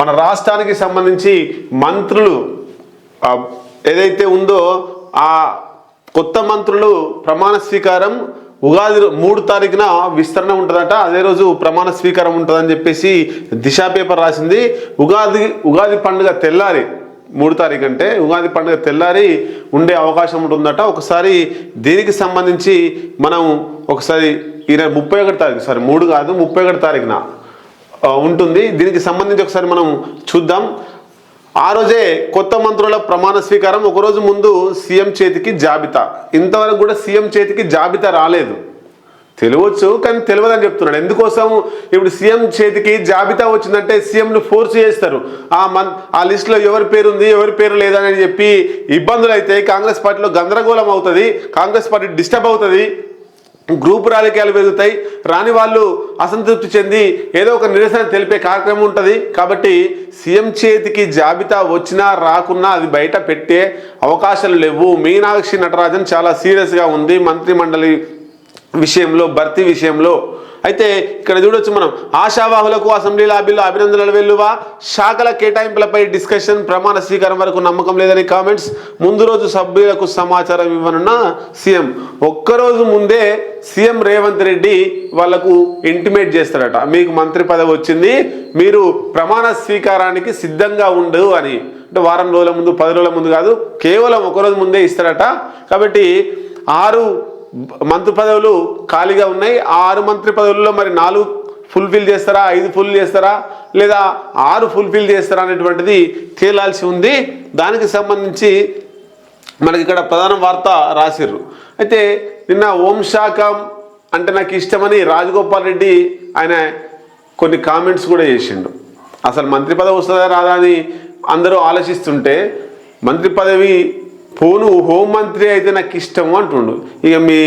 మన రాష్ట్రానికి సంబంధించి మంత్రులు ఏదైతే ఉందో ఆ కొత్త మంత్రులు ప్రమాణ స్వీకారం ఉగాది మూడు తారీఖున విస్తరణ ఉంటుందట. అదే రోజు ప్రమాణ స్వీకారం ఉంటుందని చెప్పేసి దిశా పేపర్ రాసింది. ఉగాది ఉగాది పండుగ తెల్లారి మూడు తారీఖు అంటే ఉగాది పండుగ తెల్లారి ఉండే అవకాశం ఉంటుందట. ఒకసారి దీనికి సంబంధించి మనం ఒకసారి ఈరోజు ముప్పై ఒకటి తారీఖు సారీ మూడు కాదు ముప్పై ఒకటి తారీఖున ఉంటుంది. దీనికి సంబంధించి ఒకసారి మనం చూద్దాం. ఆ రోజే కొత్త మంత్రుల ప్రమాణ స్వీకారం. ఒకరోజు ముందు సీఎం చేతికి జాబితా. ఇంతవరకు కూడా సీఎం చేతికి జాబితా రాలేదు. తెలియవచ్చు కానీ తెలియదని చెప్తున్నాడు. ఎందుకోసం? ఇప్పుడు సీఎం చేతికి జాబితా వచ్చిందంటే సీఎంను ఫోర్స్ చేస్తారు. ఆ మన్ ఆ లిస్టులో ఎవరి పేరు ఉంది ఎవరి పేరు లేదని చెప్పి ఇబ్బందులు అయితే కాంగ్రెస్ పార్టీలో గందరగోళం అవుతుంది కాంగ్రెస్ పార్టీ డిస్టర్బ్ అవుతుంది. గ్రూప్ రాజకీయాలు పెరుగుతాయి. రాని వాళ్ళు అసంతృప్తి చెంది ఏదో ఒక నిరసన తెలిపే కార్యక్రమం ఉంటుంది. కాబట్టి సీఎం చేతికి జాబితా వచ్చినా రాకున్నా అది బయట పెట్టే అవకాశాలు లేవు. మీనాక్షి నటరాజన్ చాలా సీరియస్గా ఉంది. మంత్రి మండలి విషయంలో భర్తీ విషయంలో అయితే ఇక్కడ చూడొచ్చు మనం ఆశావాహులకు అసెంబ్లీ లాబీలో అభినందనలు వెల్లువా. శాఖల కేటాయింపులపై డిస్కషన్ ప్రమాణ స్వీకారం వరకు నమ్మకం లేదని కామెంట్స్. ముందు రోజు సభ్యులకు సమాచారం ఇవ్వనున్న సీఎం. ఒక్కరోజు ముందే సీఎం రేవంత్ రెడ్డి వాళ్ళకు ఇంటిమేట్ చేస్తాడట. మీకు మంత్రి పదవి వచ్చింది మీరు ప్రమాణ స్వీకారానికి సిద్ధంగా ఉండు అని. అంటే వారం రోజుల ముందు పది రోజుల ముందు కాదు కేవలం ఒకరోజు ముందే ఇస్తాడట. కాబట్టి ఆరు మంత్రి పదవులు ఖాళీగా ఉన్నాయి. ఆ ఆరు మంత్రి పదవుల్లో మరి నాలుగు ఫుల్ఫిల్ చేస్తారా? ఐదు ఫుల్ చేస్తారా? లేదా ఆరు ఫుల్ఫిల్ చేస్తారా అనేటువంటిది తేలాల్సి ఉంది. దానికి సంబంధించి మనకి ఇక్కడ ప్రధాన వార్త రాసిర్రు. అయితే నిన్న ఓం శాఖ అంటే నాకు ఇష్టమని రాజగోపాల్ రెడ్డి ఆయన కొన్ని కామెంట్స్ కూడా చేసిండు. అసలు మంత్రి పదవి వస్తుందా రాదా అని అందరూ ఆలోచిస్తుంటే మంత్రి పదవి పోను హోంమంత్రి అయితే నాకు ఇష్టము అంటుండు. ఇక మీ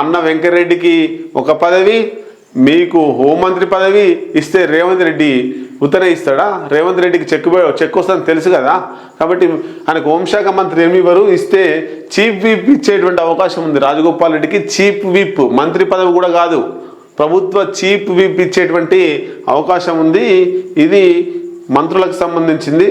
అన్న వెంకరెడ్డికి ఒక పదవి మీకు హోంమంత్రి పదవి ఇస్తే రేవంత్ రెడ్డి ఉత్తర ఇస్తాడా? రేవంత్ రెడ్డికి చెక్ చెక్ వస్తుందని తెలుసు కదా? కాబట్టి ఆయనకు హోంశాఖ మంత్రి ఏమి ఇవ్వరు? ఇస్తే చీఫ్ విప్ ఇచ్చేటువంటి అవకాశం ఉంది. రాజగోపాల్ రెడ్డికి చీఫ్ విప్ మంత్రి పదవి కూడా కాదు. ప్రభుత్వ చీఫ్ విప్ ఇచ్చేటువంటి అవకాశం ఉంది. ఇది మంత్రులకు సంబంధించింది.